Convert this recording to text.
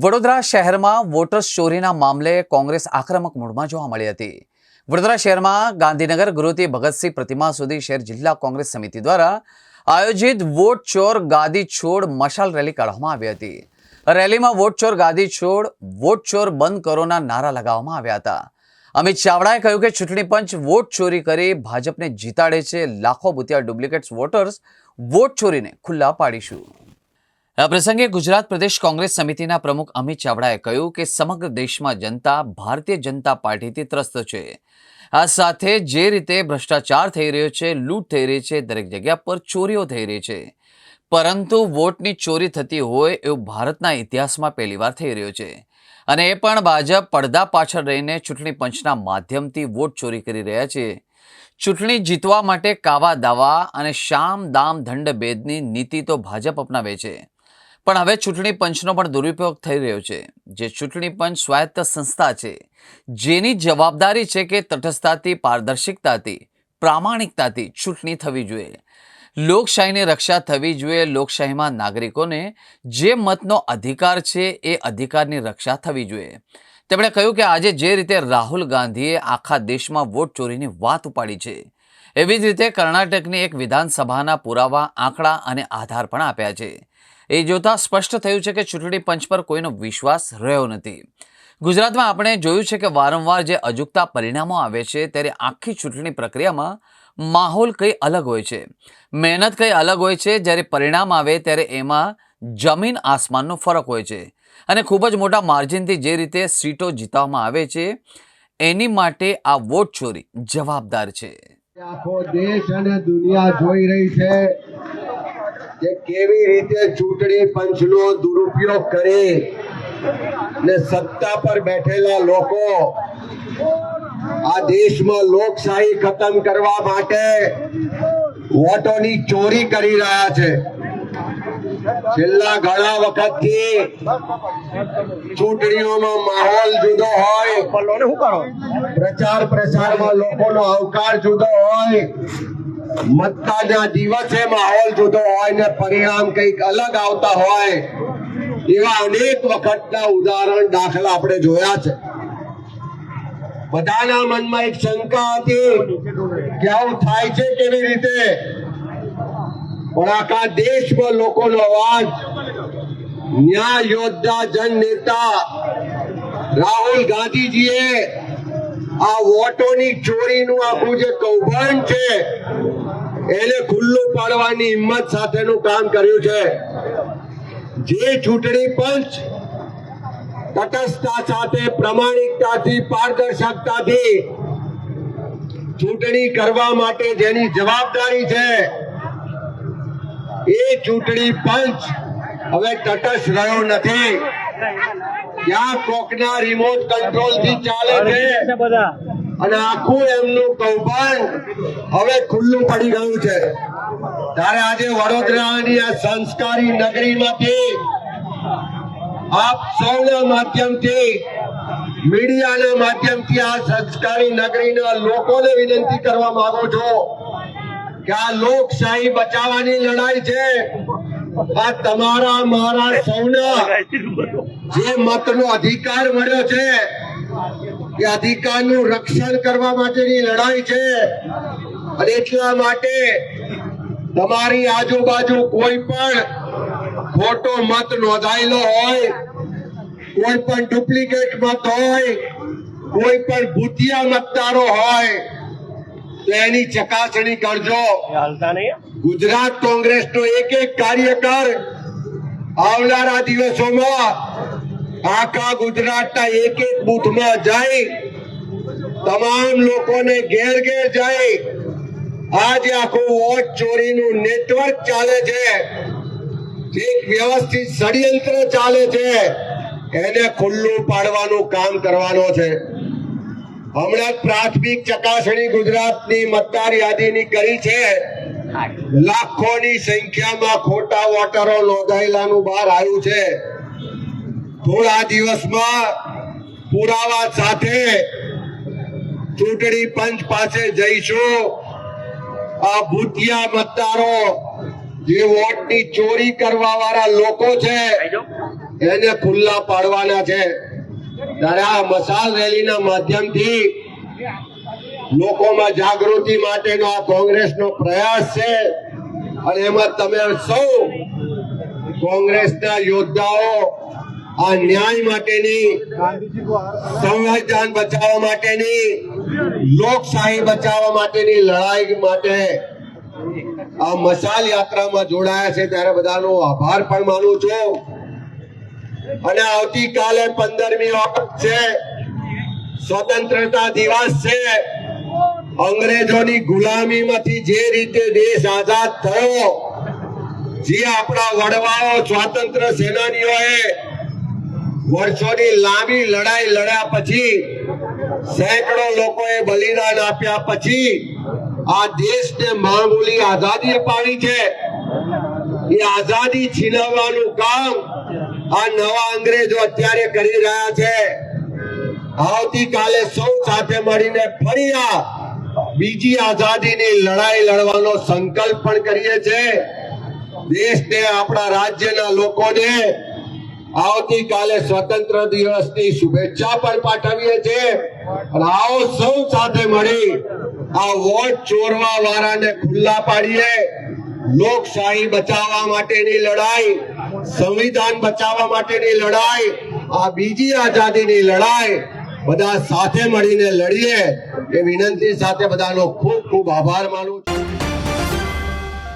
વડોદરા શહેરમાં વોટર્સ ચોરીના મામલે કોંગ્રેસ આક્રમક મૂડમાં જોવા મળી હતી. વડોદરા શહેરમાં ગાંધીનગર ગૃહથી ભગતસિંહ પ્રતિમા સુધી શહેર જિલ્લા કોંગ્રેસ સમિતિ દ્વારા આયોજિત વોટ ચોર ગાદી છોડ મશાલ રેલી કાઢવામાં આવી હતી. રેલીમાં વોટ ચોર ગાદી છોડ, વોટ ચોર બંધ કરોના નારા લગાવવામાં આવ્યા હતા. અમિત ચાવડાએ કહ્યું કે ચૂંટણી પંચ વોટ ચોરી કરી ભાજપને જીતાડે છે. લાખો ભૂતિયા ડુપ્લિકેટ્સ વોટર્સ વોટ ચોરીને ખુલ્લા પાડીશું. આ પ્રસંગે ગુજરાત પ્રદેશ કોંગ્રેસ સમિતિના પ્રમુખ અમિત ચાવડાએ કહ્યું કે સમગ્ર દેશમાં જનતા, ભારતીય જનતા પાર્ટીથી ત્રસ્ત છે. આ સાથે જે રીતે ભ્રષ્ટાચાર થઈ રહ્યો છે, લૂંટ થઈ રહી છે, દરેક જગ્યા પર ચોરીઓ થઈ રહી છે. પરંતુ વોટની ચોરી થતી હોય એવું ભારતના ઇતિહાસમાં પહેલીવાર થઈ રહ્યો છે. અને એ પણ ભાજપ પડદા પાછળ રહીને ચૂંટણી પંચના માધ્યમથી વોટ ચોરી કરી રહ્યા છે. ચૂંટણી જીતવા માટે કાવા દાવા અને શામ દામ દંડ ભેદની નીતિ તો ભાજપ અપનાવે છે. પણ હવે ચૂંટણી પંચનો પણ દુરુપયોગ થઈ રહ્યો છે. જે ચૂંટણી પંચ સ્વાયત્ત સંસ્થા છે, જેની જવાબદારી છે કે તટસ્થતાથી, પારદર્શિકતાથી, પ્રામાણિકતાથી ચૂંટણી થવી જોઈએ. લોકશાહીની રક્ષા થવી જોઈએ. લોકશાહીમાં નાગરિકોને જે મતનો અધિકાર છે એ અધિકારની રક્ષા થવી જોઈએ. તેમણે કહ્યું કે આજે જે રીતે રાહુલ ગાંધીએ આખા દેશમાં વોટ ચોરીની વાત ઉપાડી છે એવી જ રીતે કર્ણાટકની એક વિધાનસભાના પુરાવા, આંકડા અને આધાર પણ આપ્યા છે. એ જોતાં સ્પષ્ટ થયું છે કે ચૂંટણી પંચ પર કોઈનો વિશ્વાસ રહ્યો નથી. ગુજરાતમાં આપણે જોયું છે કે વારંવાર જે અજુકતા પરિણામો આવે છે ત્યારે આખી ચૂંટણી પ્રક્રિયામાં માહોલ કંઈ અલગ હોય છે. મહેનત કંઈ અલગ હોય છે, જ્યારે પરિણામ આવે ત્યારે એમાં જમીન આસમાનનો ફરક હોય છે. અને ખૂબ જ મોટા માર્જિનથી જે રીતે સીટો જીતવામાં આવે છે, એની માટે આ વોટ ચોરી જવાબદાર છે. આખો દેશ અને દુનિયા જોઈ રહી છે કે કેવી રીતે ચૂંટણી પંચનો દુરુપયોગ કરી ને સત્તા પર બેઠેલા લોકો આ દેશમાં લોકશાહી ખતમ કરવા માટે વોટોની ચોરી કરી રહ્યા છે. છેલ્લા ઘણા વખતથી ચૂંટણીઓમાં માહોલ જુદો હોય. પ્રચાર પ્રસારમાં લોકોનો અવકાર જુદો હોય. મતદાનના દિવસે માહોલ જુદો હોય ને પરિણામ કંઈક અલગ આવતા હોય. એવા અનેક વખતના ઉદાહરણ દાખલા આપણે જોયા છે. બધાના મનમાં એક શંકા હતી કે આવું થાય છે કેવી રીતે? પણ આખા દેશમાં લોકોનો અવાજ. ન્યાય યોદ્ધા, જન નેતા રાહુલ ગાંધીજીએ આ વોટોની ચોરીનું આખું જે કૌભાંડ છે, એને ખુલ્લું પાડવાની હિંમત સાથેનું કામ કર્યું છે. જે ચૂંટણી પંચ તટસ્થતા સાથે, પ્રમાણિકતાથી, પારદર્શકતાથી ચૂંટણી કરવા માટે જેની જવાબદારી છે એ ચૂંટણી પંચ હવે તટસ્થ રહ્યો નથી. કોકના રિમોટ કંટ્રોલથી ચાલે છે? અને આખું એમનું કૌભાંડ હવે ખુલ્લું પડી ગયું છે. ત્યારે આજે વડોદરાની આ સંસ્કારી નગરીમાંથી આપ સૌના માધ્યમથી, મીડિયાના માધ્યમથી આ સંસ્કારી નગરીના લોકોને વિનંતી કરવા માંગુ છું. કે આ લોકશાહી બચાવવાની લડાઈ છે? આ તમારા, મારા સૌના જે મતનો અધિકાર મળ્યો છે, એ અધિકારનું રક્ષણ કરવા માટેની લડાઈ છે. અને એટલા માટે તમારી આજુબાજુ કોઈ પણ ખોટો મત નોંધાયેલો હોય, કોઈ પણ ડુપ્લિકેટ મત હોય, કોઈ પણ ભૂતિયા મતદારો હોય તો એની ચકાસણી કરજો. ગુજરાત કોંગ્રેસનો એક એક કાર્યકર આવનારા દિવસોમાં આખા ગુજરાતના એક એક બૂથમાં જાય. તમામ લોકોને ઘેર ઘેર જાય. આજે આખું વોટ ચોરીનું નેટવર્ક ચાલે છે. એક વ્યવસ્થિત ષડયંત્ર ચાલે છે. એને ખુલ્લું પાડવાનું કામ કરવાનો છે. હમણાં પ્રાથમિક ચકાસણી ગુજરાતની મતદાર યાદીની કરી છે. લાખોની સંખ્યામાં ખોટા વોટરો નોંધાયેલાનું બહાર આવ્યું છે. થોડા દિવસમાં પુરાવા સાથે ચૂંટણી પંચ પાસે જઈશું. આ ભૂતિયા મતદારો જે વોટની ચોરી કરવા વાળા લોકો છે એને ખુલ્લા પાડવાના છે. આ મસાલ રેલીના માધ્યમથી લોકોમાં જાગૃતિ માટેનો આ કોંગ્રેસનો પ્રયાસ છે. અને એમાં તમે સૌ કોંગ્રેસના યોદ્ધાઓ આ ન્યાય માટેની, સંવિધાન બચાવવા માટેની, લોકશાહી બચાવવા માટેની લડાઈ માટે આ મશાલ યાત્રામાં જોડાયા છે. ત્યારે બધાનો આભાર પણ માનું છું. અને આવતીકાલે પંદરમી ઓગસ્ટ છે. સ્વતંત્રતા દિવસ છે. અંગ્રેજોની ગુલામીમાંથી જે રીતે દેશ આઝાદ થયો, જે આપણા વડવાઓ, સ્વાતંત્ર સેનાનીઓએ વર્ષોની લાંબી લડાઈ લડ્યા પછી, સેંકડો લોકોએ બલિદાન આપ્યા પછી, આ દેશને માંગુલી આઝાદી અપાવી છે. એ આઝાદી છીનવવાનું કામ આ નવા અંગ્રેજો અત્યારે કરી રહ્યા છે. આવતીકાલે સૌ સાથે મળીને ફરી આ બીજી આઝાદીની લડાઈ લડવાનો સંકલ્પ પણ કરીએ છીએ દેશને, આપણા રાજ્યના લોકોને આવતીકાલે સ્વતંત્ર દિવસની શુભેચ્છા પણ પાઠવીએ છીએ અને આવો સૌ સાથે મળી આ વોટ ચોરવા વાળાને ખુલ્લા પાડીએ. લોકશાહી બચાવવા માટેની લડાઈ સંવિધાન બચાવવા માટેની લડાઈ, આ બીજી આઝાદીની લડાઈ, બધા સાથે મળીને લડીએ એ વિનંતી સાથે બધાનો ખૂબ ખૂબ આભાર માનું છું.